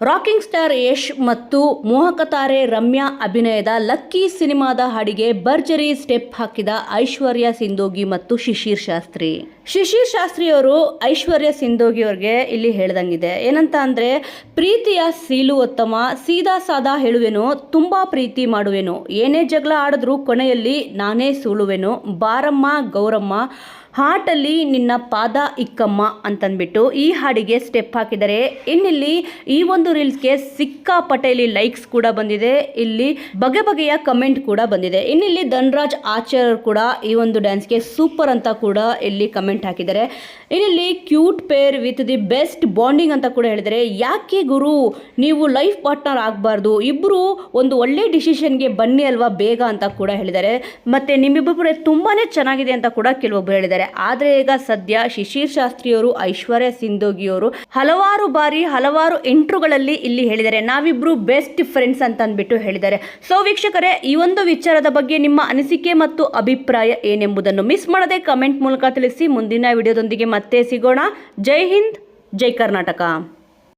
Rocking star Yash ಮತ್ತು ಮೋಹಕ ತಾರೆ ರಮ್ಯಾ ಅಭಿನಯದ ಲಕ್ಕಿ ಸಿನಿಮಾದ ಹಾಡಿಗೆ ಭರ್ಜರಿ ಸ್ಟೆಪ್ ಹಾಕಿದ ಐಶ್ವರ್ಯ ಸಿಂಧೋಗಿ ಮತ್ತು ಶಿಶಿರ್ ಶಾಸ್ತ್ರಿ. ಶಿಶಿರ್ ಶಾಸ್ತ್ರಿ ಅವರು ಐಶ್ವರ್ಯ ಸಿಂಧೋಗಿ ಅವ್ರಿಗೆ ಇಲ್ಲಿ ಹೇಳ್ದಂಗಿದೆ. ಏನಂತ ಅಂದ್ರೆ, ಪ್ರೀತಿಯ ಸೀಲು ಉತ್ತಮ ಸೀದಾ ಸಾದಾ ಹೇಳುವೆನು, ತುಂಬಾ ಪ್ರೀತಿ ಮಾಡುವೆನು, ಏನೇ ಜಗಳ ಆಡಿದ್ರು ಕೊನೆಯಲ್ಲಿ ನಾನೇ ಸೂಳುವೆನು ಬಾರಮ್ಮ ಗೌರಮ್ಮ ಹಾಟಲ್ಲಿ ನಿನ್ನ ಪಾದ ಇಕ್ಕಮ್ಮ ಅಂತಂದ್ಬಿಟ್ಟು ಈ ಹಾಡಿಗೆ ಸ್ಟೆಪ್ ಹಾಕಿದ್ದಾರೆ ಇನ್ನಿಲ್ಲಿ ಈ ಒಂದು ರೀಲ್ಸ್ಗೆ ಸಿಕ್ಕಾಪಟ್ಟೆ ಇಲ್ಲಿ ಲೈಕ್ಸ್ ಕೂಡ ಬಂದಿದೆ. ಇಲ್ಲಿ ಬಗೆ ಬಗೆಯ ಕಮೆಂಟ್ ಕೂಡ ಬಂದಿದೆ. ಇನ್ನಿಲ್ಲಿ ಧನ್ರಾಜ್ ಆಚಾರ್ಯ ಕೂಡ ಈ ಒಂದು ಡ್ಯಾನ್ಸ್ಗೆ ಸೂಪರ್ ಅಂತ ಕೂಡ ಇಲ್ಲಿ ಕಮೆಂಟ್ ಹಾಕಿದ್ದಾರೆ ಇನ್ನಿಲ್ಲಿ cute pair with the best bonding ಅಂತ ಕೂಡ ಹೇಳಿದರೆ. ಯಾಕೆ ಗುರು? ನೀವು ಲೈಫ್ ಪಾರ್ಟ್ನರ್ ಆಗಬಾರ್ದು. ಇಬ್ಬರು ಒಂದು ಒಳ್ಳೆ ಡಿಸಿಷನ್ಗೆ ಬನ್ನಿ ಅಲ್ವಾ ಬೇಗ ಅಂತ ಕೂಡ ಹೇಳಿದ್ದಾರೆ ಮತ್ತು ನಿಮ್ಮಿಬ್ಬರೇ ತುಂಬಾ ಚೆನ್ನಾಗಿದೆ ಅಂತ ಕೂಡ ಕೆಲವೊಬ್ಬರು ಹೇಳಿದ್ದಾರೆ ಆದರೆ ಈಗ ಸದ್ಯ ಶಿಶಿರ್ ಶಾಸ್ತ್ರಿಯವರು, ಐಶ್ವರ್ಯ ಸಿಂಧೋಗಿಯವರು ಹಲವಾರು ಬಾರಿ, ಹಲವಾರು ಇಂಟ್ರುಗಳಲ್ಲಿ ಇಲ್ಲಿ ಹೇಳಿದ್ದಾರೆ. ನಾವಿಬ್ರು ಬೆಸ್ಟ್ ಫ್ರೆಂಡ್ಸ್ ಅಂತ ಅಂದ್ಬಿಟ್ಟು ಹೇಳಿದ್ದಾರೆ. ಸೊ ವೀಕ್ಷಕರೇ, ಈ ಒಂದು ವಿಚಾರದ ಬಗ್ಗೆ ನಿಮ್ಮ ಅನಿಸಿಕೆ ಮತ್ತು ಅಭಿಪ್ರಾಯ ಏನೆಂಬುದನ್ನು ಮಿಸ್ ಮಾಡದೆ ಕಮೆಂಟ್ ಮೂಲಕ ತಿಳಿಸಿ. ಮುಂದಿನ ವಿಡಿಯೋದೊಂದಿಗೆ ಮತ್ತೆ ಸಿಗೋಣ. ಜೈ ಹಿಂದ್, ಜೈ ಕರ್ನಾಟಕ.